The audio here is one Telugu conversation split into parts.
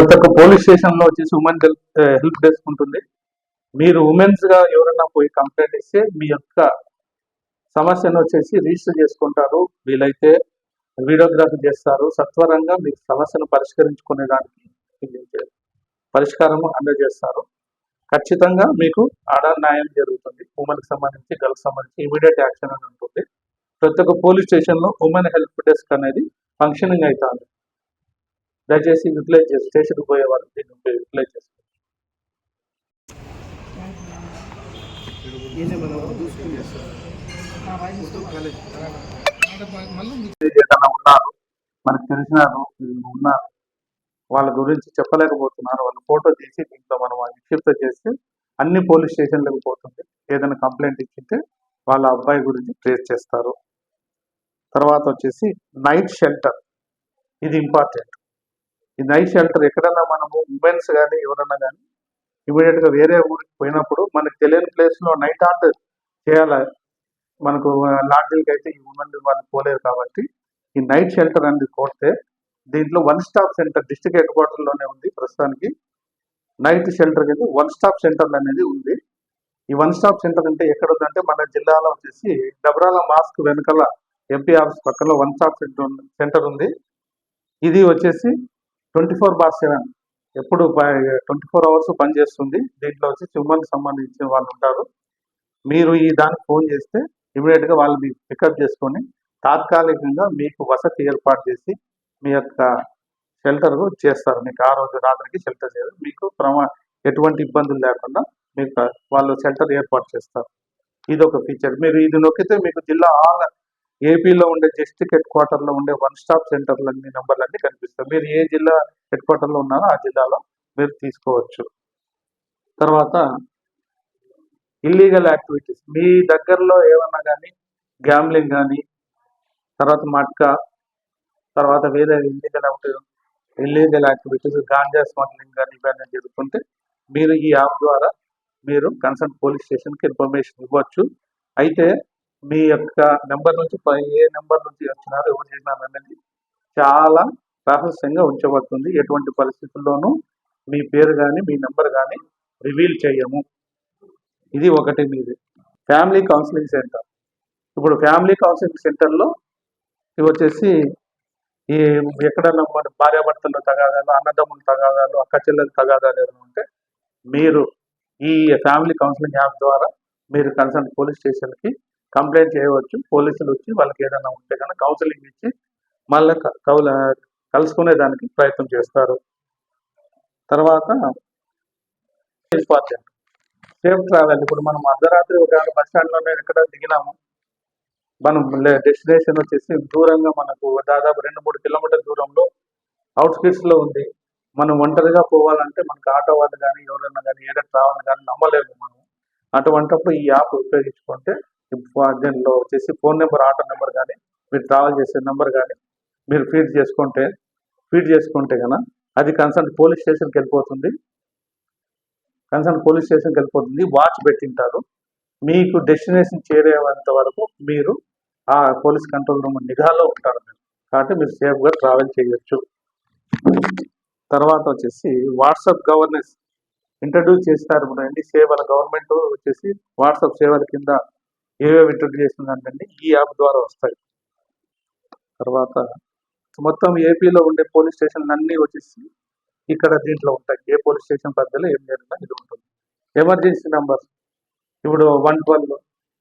ప్రతి ఒక్క పోలీస్ స్టేషన్లో వచ్చేసి ఉమెన్ హెల్ప్ డెస్క్ ఉంటుంది. మీరు ఉమెన్స్గా ఎవరైనా పోయి కంప్లైంట్ ఇస్తే మీ యొక్క సమస్యను వచ్చేసి రిజిస్టర్ చేసుకుంటారు. వీలైతే వీడియోగ్రఫీ చేస్తారు. సత్వరంగా మీ సమస్యను పరిష్కరించుకునే దానికి పరిష్కారం అందజేస్తారు. ఖచ్చితంగా మీకు ఆడ న్యాయం జరుగుతుంది. ఉమెన్కి సంబంధించి గర్ల్స్ సంబంధించి ఇమీడియట్ యాక్షన్ అని ఉంటుంది. ప్రతి ఒక్క పోలీస్ స్టేషన్లో ఉమెన్ హెల్ప్ డెస్క్ అనేది ఫంక్షనింగ్ అవుతుంది. దయచేసి యూటిలైజ్ చేసి స్టేషన్కి పోయే వాళ్ళు దీన్ని యూటిలైజ్ చేసుకోండి ఏదైనా ఉన్నారు మనకు తెలిసినారు ఉన్నారు వాళ్ళ గురించి చెప్పలేకపోతున్నారు వాళ్ళ ఫోటో తీసి దీంట్లో మనం విక్షిప్త చేస్తే అన్ని పోలీస్ స్టేషన్లకు పోతుంది. ఏదైనా కంప్లైంట్ ఇచ్చింటే వాళ్ళ అబ్బాయి గురించి ట్రేస్ చేస్తారు. తర్వాత వచ్చేసి నైట్ షెల్టర్ ఇది ఇంపార్టెంట్ ఈ నైట్ షెల్టర్ ఎక్కడన్నా మనము ఉమెన్స్ కానీ ఎవరన్నా కానీ ఇమీడియట్గా వేరే ఊరికి పోయినప్పుడు మనకు తెలియని ప్లేస్లో నైట్ ఆర్ట్ చేయాలి? మనకు లాడ్జీలకి అయితే ఈ ఉమెన్ వాళ్ళు పోలేరు కాబట్టి ఈ నైట్ షెల్టర్ అనేది కోరితే దీంట్లో one stop centre district head క్వార్టర్లోనే ఉంది ప్రస్తుతానికి. నైట్ షెల్టర్ కింద వన్ స్టాప్ సెంటర్ అనేది ఉంది. ఈ వన్ స్టాప్ సెంటర్ అంటే ఎక్కడ ఉందంటే మన జిల్లాలో వచ్చేసి డబరాల మాస్క్ వెనకాల ఎంపీ ఆఫీస్ పక్కన వన్ స్టాప్ సెంటర్ సెంటర్ ఉంది. ఇది వచ్చేసి ట్వంటీ ఫోర్ బార్ సెవెన్. ఎప్పుడు ట్వంటీ ఫోర్ అవర్స్ పనిచేస్తుంది దీంట్లో వచ్చి ఉమెన్కి సంబంధించిన వాళ్ళు ఉంటారు. మీరు ఈ దానికి ఫోన్ చేస్తే ఇమీడియట్గా వాళ్ళు మీకు పికప్ చేసుకొని తాత్కాలికంగా మీకు వసతి ఏర్పాటు చేసి మీ యొక్క షెల్టర్ చేస్తారు. మీకు ఆ రోజు రాత్రికి షెల్టర్ చేయరు మీకు ప్రమా ఎటువంటి ఇబ్బందులు లేకుండా మీకు వాళ్ళు షెల్టర్ ఏర్పాటు చేస్తారు. ఇది ఒక ఫీచర్. మీరు ఇది నొక్కితే మీకు జిల్లా ఆల్ ఏపీలో ఉండే డిస్ట్రిక్ట్ హెడ్ క్వార్టర్లో ఉండే వన్ స్టాప్ సెంటర్లన్నీ నెంబర్లన్నీ కనిపిస్తాయి. మీరు ఏ జిల్లా హెడ్ క్వార్టర్లో ఉన్నారో ఆ జిల్లాలో మీరు తీసుకోవచ్చు. తర్వాత ఇల్లీగల్ యాక్టివిటీస్ మీ దగ్గరలో ఏమన్నా కానీ గ్యాంబ్లింగ్ కానీ తర్వాత మట్కా తర్వాత వేరే illegal illegal activities ganja smuggling కానీ ఇవన్నీ జరుగుతుంటే మీరు ఈ యాప్ ద్వారా మీరు కన్సర్న్ పోలీస్ స్టేషన్కి ఇన్ఫర్మేషన్ ఇవ్వచ్చు. అయితే మీ యొక్క నెంబర్ నుంచి ఏ నెంబర్ నుంచి వచ్చినారో ఎవరు చేసినారు అనేది చాలా రహస్యంగా ఉంచబడుతుంది. ఎటువంటి పరిస్థితుల్లోనూ మీ పేరు కానీ మీ నెంబర్ కానీ రివీల్ చేయము. ఇది ఒకటి మీది. Family counselling centre. ఇప్పుడు ఫ్యామిలీ కౌన్సిలింగ్ సెంటర్లో ఇవి వచ్చేసి ఈ ఎక్కడన్నా మన తగాదాలు అన్నదమ్ముల తగాదాలు అక్క చెల్లెల తగాదాలు ఏమైనా ఉంటే మీరు ఈ ఫ్యామిలీ కౌన్సిలింగ్ యాప్ ద్వారా మీరు కన్సర్న్ పోలీస్ స్టేషన్కి కంప్లైంట్ చేయవచ్చు. పోలీసులు వచ్చి వాళ్ళకి ఏదైనా ఉంటే కనుక కౌన్సిలింగ్ ఇచ్చి మళ్ళీ క- కౌల కలుసుకునే దానికి ప్రయత్నం చేస్తారు. తర్వాత ఇంపార్టెంట్ సేఫ్ ట్రావెల్. ఇప్పుడు మనం అర్ధరాత్రి ఒక బస్ స్టాండ్లోనే ఎక్కడ దిగినాము. మనం డెస్టినేషన్ వచ్చేసి దూరంగా మనకు దాదాపు రెండు మూడు కిలోమీటర్ల దూరంలో అవుట్స్కిట్స్లో ఉంది. మనం ఒంటరిగా పోవాలంటే మనకు ఆటో వాళ్ళు కానీ ఎవరైనా కానీ ఏదైనా ట్రావెల్ కానీ నమ్మలేము మనం. అటువంటప్పుడు ఈ యాప్ ఉపయోగించుకుంటే ఈ వచ్చేసి ఫోన్ నెంబర్ ఆటో నెంబర్ కానీ మీరు ట్రావెల్ చేసే నెంబర్ కానీ మీరు ఫీడ్ చేసుకుంటే ఫీడ్ చేసుకుంటే కన్నా అది కన్సర్న్ పోలీస్ స్టేషన్కి వెళ్ళిపోతుంది. కన్సర్న్ పోలీస్ స్టేషన్కి వెళ్ళిపోతుంది. వాచ్ పెట్టింటారు. మీకు డెస్టినేషన్ చేరేంత వరకు మీరు ఆ పోలీస్ కంట్రోల్ రూమ్ నిఘాలో ఉంటారు మీరు. కాబట్టి మీరు సేఫ్గా ట్రావెల్ చేయొచ్చు. తర్వాత వచ్చేసి వాట్సాప్ గవర్నెన్స్ ఇంట్రడ్యూస్ చేస్తారు. మన అన్ని సేవల గవర్నమెంట్ వచ్చేసి వాట్సాప్ సేవల కింద ఏవేవి ఇంట్రడ్యూస్ చేసిందంటే ఈ యాప్ ద్వారా వస్తాయి. తర్వాత మొత్తం ఏపీలో ఉండే పోలీస్ స్టేషన్లు అన్నీ వచ్చేసి ఇక్కడ దీంట్లో ఉంటాయి. ఏ పోలీస్ స్టేషన్ పరిధిలో ఏం జరిగినా ఇది ఉంటుంది. Emergency numbers. ఇప్పుడు one twelve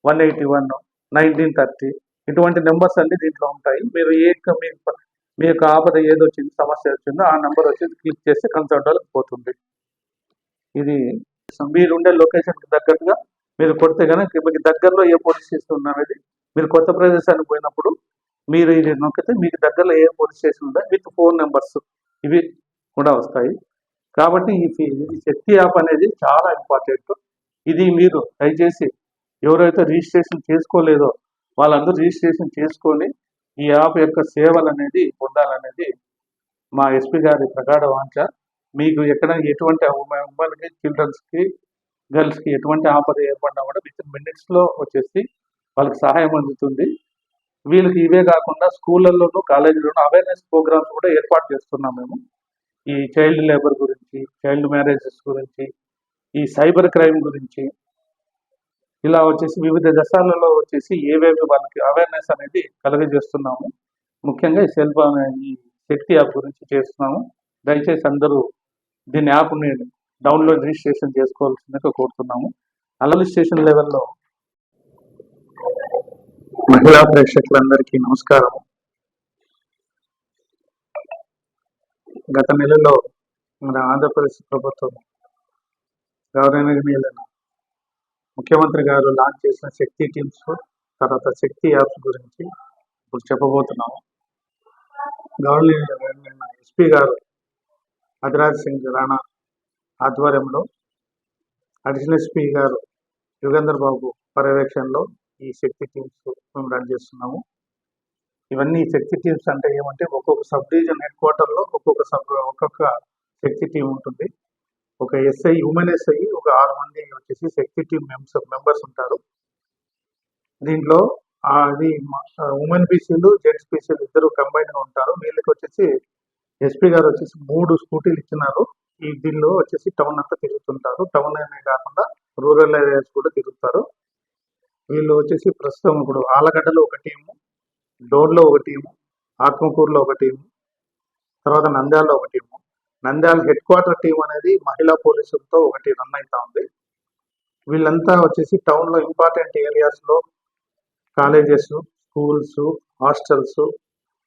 one eighty one nineteen thirty ఇటువంటి నెంబర్స్ అన్ని దీంట్లో ఉంటాయి. మీరు ఏ మీ మీ యొక్క ఆపద ఏదొచ్చింది సమస్య వచ్చిందో ఆ నెంబర్ వచ్చి క్లిక్ చేస్తే కన్సల్ట్ వాళ్ళకి పోతుంది. ఇది మీరు ఉండే లొకేషన్కి తగ్గట్టుగా మీరు కొడితే కనుక మీకు దగ్గరలో ఏ పోలీస్ స్టేషన్ ఉన్నది మీరు కొత్త ప్రదేశానికి పోయినప్పుడు మీరు ఇది నొక్కితే మీకు దగ్గరలో ఏ పోలీస్ స్టేషన్ ఉందా? విత్ ఫోన్ నెంబర్స్ ఇవి కూడా వస్తాయి. కాబట్టి ఈ శక్తి యాప్ అనేది చాలా ఇంపార్టెంట్. ఇది మీరు దయచేసి ఎవరైతే రిజిస్ట్రేషన్ చేసుకోలేదో వాళ్ళందరూ రిజిస్ట్రేషన్ చేసుకొని ఈ యాప్ యొక్క సేవలు అనేది పొందాలనేది మా ఎస్పీ గారి ప్రగాఢ వాంఛ. మీకు ఎక్కడ ఎటువంటి అమ్మాయిలకి చిల్డ్రన్స్కి గర్ల్స్కి ఎటువంటి ఆపద ఏర్పడినా కూడా విత్ ఇన్ మినిట్స్లో వచ్చేసి వాళ్ళకి సహాయం అందుతుంది. వీళ్ళకి ఇవే కాకుండా స్కూళ్ళల్లోనూ కాలేజీలోనూ అవేర్నెస్ ప్రోగ్రామ్స్ కూడా ఏర్పాటు చేస్తున్నాం మేము. ఈ చైల్డ్ లేబర్ గురించి చైల్డ్ మ్యారేజెస్ గురించి ఈ సైబర్ క్రైమ్ గురించి ఇలా వచ్చేసి వివిధ దశలలో వచ్చేసి ఏవేవి వాళ్ళకి అవేర్నెస్ అనేది కలుగజేస్తున్నాము. ముఖ్యంగా ఈ సెల్ఫోన్ ఈ శక్తి యాప్ గురించి చేస్తున్నాము. దయచేసి అందరూ దీని యాప్ని డౌన్లోడ్ రిజిస్ట్రేషన్ చేసుకోవాల్సిందిగా కోరుతున్నాము. అలలు స్టేషన్ లెవెల్లో మహిళా ప్రేక్షకులందరికీ నమస్కారం. గత నెలలో మన ఆంధ్రప్రదేశ్ ప్రభుత్వం గౌరవనీయులైన ముఖ్యమంత్రి గారు లాంచ్ చేసిన శక్తి టీమ్స్ తర్వాత శక్తి యాప్స్ గురించి ఇప్పుడు చెప్పబోతున్నాము. గౌరవనీయులైన ఎస్పీ గారు అధిరాజ్ సింగ్ రాణా ఆధ్వర్యంలో అడిషనల్ ఎస్పీ గారు యుగేందర్ బాబు పర్యవేక్షణలో ఈ శక్తి టీమ్స్ మేము రన్ చేస్తున్నాము. ఇవన్నీ శక్తి టీమ్స్ అంటే ఏమంటే ఒక్కొక్క సబ్ డివిజన్ హెడ్ క్వార్టర్లో ఒక్కొక్క సబ్ ఒక్కొక్క శక్తి టీం ఉంటుంది. ఒక ఎస్ఐ ఉమెన్ ఎస్ఐ ఒక ఆరు మంది వచ్చేసి శక్తి టీం మెంబర్స్ మెంబర్స్ ఉంటారు. దీంట్లో అది ఉమెన్ బీసీలు జెంట్స్ బీసీలు ఇద్దరు కంబైన్గా ఉంటారు. వీళ్ళకి వచ్చేసి ఎస్పీ గారు వచ్చేసి మూడు స్కూటీలు ఇచ్చినారు. ఈ దీనిలో వచ్చేసి టౌన్ అంతా తిరుగుతుంటారు. టౌన్ అనే కాకుండా రూరల్ ఏరియాస్ కూడా తిరుగుతారు. వీళ్ళు వచ్చేసి ప్రస్తుతం ఇప్పుడు ఆలగడ్డలో ఒక టీము డోర్లో ఒక టీము ఆత్మకూరులో ఒక టీము తర్వాత నంద్యాలలో ఒక team. Nandyal head quarter team అనేది మహిళా పోలీసులతో ఒకటి రన్ అవుతా ఉంది. వీళ్ళంతా వచ్చేసి టౌన్లో ఇంపార్టెంట్ ఏరియాస్లో కాలేజెస్ స్కూల్స్ హాస్టల్స్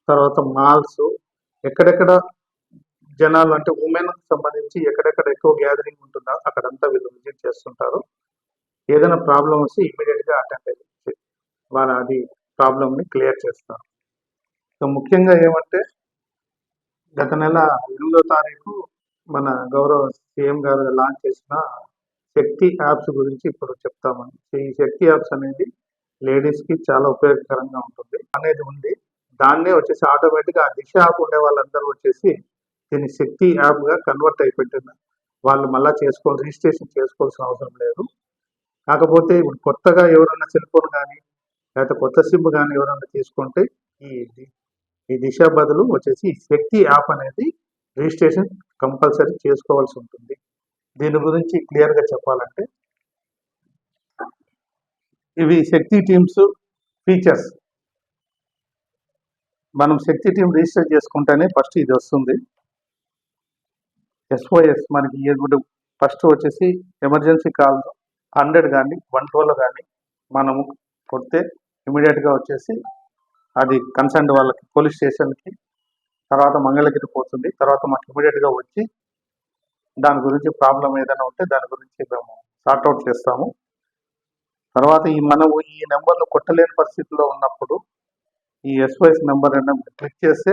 తర్వాత మాల్స్ ఎక్కడెక్కడ జనాలు అంటే ఉమెన్ సంబంధించి ఎక్కడెక్కడ ఎక్కువ గ్యాదరింగ్ ఉంటుందో అక్కడంతా వీళ్ళు విజిట్ చేస్తుంటారు. ఏదైనా ప్రాబ్లం వస్తే ఇమీడియట్గా అటెండ్ అయ్యి వాళ్ళ అది ప్రాబ్లమ్ని క్లియర్ చేస్తారు. సో ముఖ్యంగా ఏమంటే గత నెల ఎనిమిదో తారీఖు మన గౌరవ సీఎం గారు లాంచ్ చేసిన శక్తి యాప్స్ గురించి ఇప్పుడు చెప్తామని ఈ శక్తి యాప్స్ అనేది లేడీస్కి చాలా ఉపయోగకరంగా ఉంటుంది. అనేది ఉంది. దాన్నే వచ్చేసి ఆటోమేటిక్గా ఆ దిశ యాప్ ఉండే వాళ్ళందరూ వచ్చేసి దీన్ని శక్తి యాప్గా కన్వర్ట్ అయిపోయింది వాళ్ళు మళ్ళీ చేసుకో రిజిస్ట్రేషన్ చేసుకోవాల్సిన అవసరం లేదు. కాకపోతే ఇప్పుడు కొత్తగా ఎవరైనా సెల్ ఫోన్ కానీ లేకపోతే కొత్త సిమ్ కానీ ఎవరైనా తీసుకుంటే ఈ ఈ దిశ బదులు వచ్చేసి శక్తి యాప్ అనేది రిజిస్ట్రేషన్ కంపల్సరీ చేసుకోవాల్సి ఉంటుంది. దీని గురించి క్లియర్గా చెప్పాలంటే ఇవి శక్తి టీమ్స్ ఫీచర్స్ మనం శక్తి టీం రిజిస్టర్ చేసుకుంటేనే ఫస్ట్ ఇది వస్తుంది. ఎస్ఓఎస్ మనకి ఏడు ఫస్ట్ వచ్చేసి ఎమర్జెన్సీ కాల్ హండ్రెడ్ కానీ వన్ ట్వెల్వ్ కానీ మనము కొడితే ఇమీడియట్గా వచ్చేసి అది కన్సర్న్ వాళ్ళకి పోలీస్ స్టేషన్కి తర్వాత మంగళగిరి పోతుంది. తర్వాత మాకు ఇమీడియట్గా వచ్చి దాని గురించి ప్రాబ్లం ఏదైనా ఉంటే దాని గురించి మేము సార్ట్అవుట్ చేస్తాము. తర్వాత ఈ మనము ఈ నెంబర్ను కొట్టలేని పరిస్థితిలో ఉన్నప్పుడు ఈ ఎస్ఓఎస్ నెంబర్ క్లిక్ చేస్తే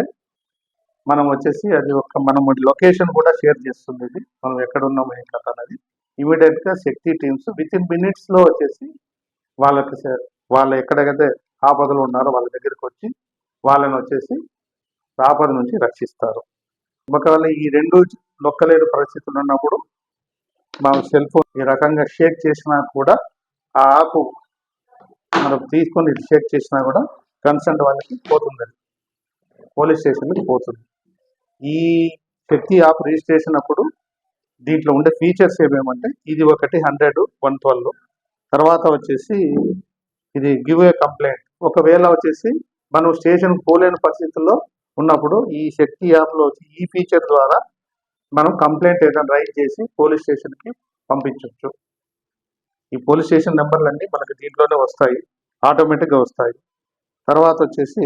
మనం వచ్చేసి అది ఒక మనం లొకేషన్ కూడా షేర్ చేస్తుంది ఇది మనం ఎక్కడ ఉన్నాము ఏం కథ అనేది ఇమీడియట్గా శక్తి టీమ్స్ విత్ ఇన్ మినిట్స్లో వచ్చేసి వాళ్ళకి వాళ్ళు ఎక్కడైతే ఆపదలు ఉన్నారో వాళ్ళ దగ్గరికి వచ్చి వాళ్ళని వచ్చేసి ఆపద నుంచి రక్షిస్తారు. ఒకవేళ ఈ రెండు నొక్కలేని పరిస్థితులు ఉన్నప్పుడు మనం సెల్ ఫోన్ ఈ రకంగా షేక్ చేసినా కూడా ఆ ఆపు మనం తీసుకొని షేక్ చేసినా కూడా కన్సర్న్ వాళ్ళకి పోతుంది పోలీస్ స్టేషన్కి పోతుంది. ఈ శక్తి యాప్ రిజిస్ట్రేషన్ అప్పుడు దీంట్లో ఉండే ఫీచర్స్ ఏమేమంటే ఇది ఒకటి హండ్రెడ్ వన్ ట్వెల్వ్. తర్వాత వచ్చేసి ఇది గివ్ ఏ కంప్లైంట్. ఒకవేళ వచ్చేసి మనం స్టేషన్ పోలేని పరిస్థితుల్లో ఉన్నప్పుడు ఈ శక్తి యాప్లో వచ్చి ఈ ఫీచర్ ద్వారా మనం కంప్లైంట్ ఏదైనా రైట్ చేసి పోలీస్ స్టేషన్కి పంపించవచ్చు ఈ పోలీస్ స్టేషన్ నెంబర్లన్నీ మనకి దీంట్లోనే వస్తాయి. ఆటోమేటిక్గా వస్తాయి. తర్వాత వచ్చేసి